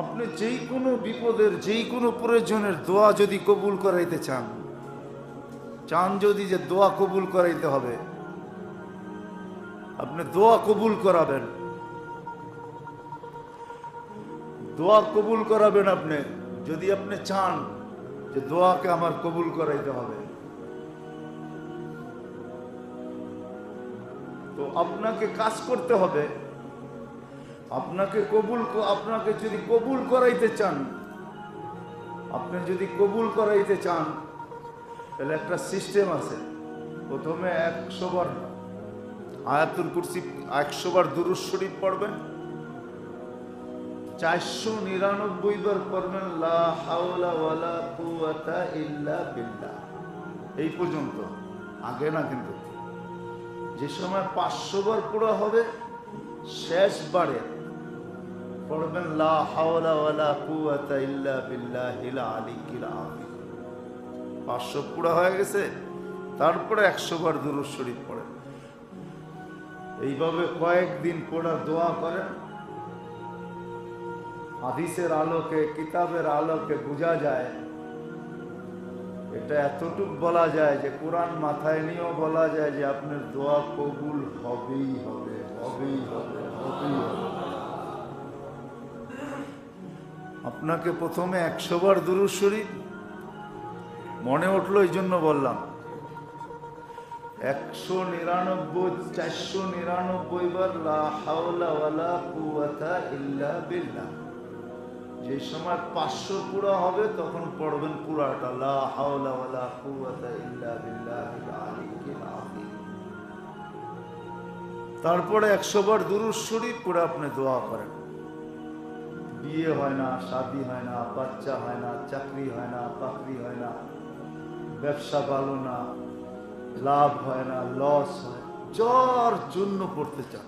আপনি যেই কোনো বিপদের, যেই কোনো প্রয়োজনের দোয়া যদি কবুল করাইতে চান চান যদি যে দোয়া কবুল করাইতে হবে, আপনি দোয়া কবুল করাবেন। দোয়া কবুল করাবেন আপনি, যদি আপনি চান যে দোয়াকে আমার কবুল করাইতে হবে। তো আপনাকে কাজ করতে হবে। আপনাকে কবুল আপনাকে যদি কবুল করাইতে চান, আপনি যদি কবুল করাইতে চান, তাহলে একটা সিস্টেম আছে। প্রথমে একশো বার আয়াতুল কুরসি একশো বার দুরুজ শরীফ পড়বেন। চারশো নিরানব্বই বার পড়বেন এই পর্যন্ত, আগে না কিন্তু। যে সময় পাঁচশো বার পড়া হবে শেষবারে পড়বেন পাঁচশো পুরা হয়ে গেছে, তারপরে একশো বার দুরূদ শরীফ পড়েন। এইভাবে কয়েকদিন পড়া দোয়া করেন। হাদিসের আলোকে, কিতাবের আলোকে বোঝা যায়, এটা এতটুক বলা যায় যে কোরআন মাথায় নিয়েও বলা যায় যে আপনার দোয়া কবুল হবেই হবে হবেই হবে। আপনাকে প্রথমে একশো বার দুরুদ শরীফ মনে উঠল এই জন্য বললাম। একশো নিরানব্বই, চারশো নিরানব্বই বার লা হাওলা ওয়ালা কুওয়াতা ইল্লা বিল্লাহ। যে সময় পাঁচশো পুরা হবে, তখন পড়বেন পুরাটা, লা কুওয়াতা ইল্লা আযীম। তারপরে একশো বার দুরুদ শরীফ করে আপনি দোয়া করেন। বিয়ে হয় না, শাদি হয় না, বাচ্চা হয় না, চাকরি হয় না, বাকরি হয় না, ব্যবসা ভালো না, লাভ হয় না, লস হয় জ্বর জন্য পড়তে চান।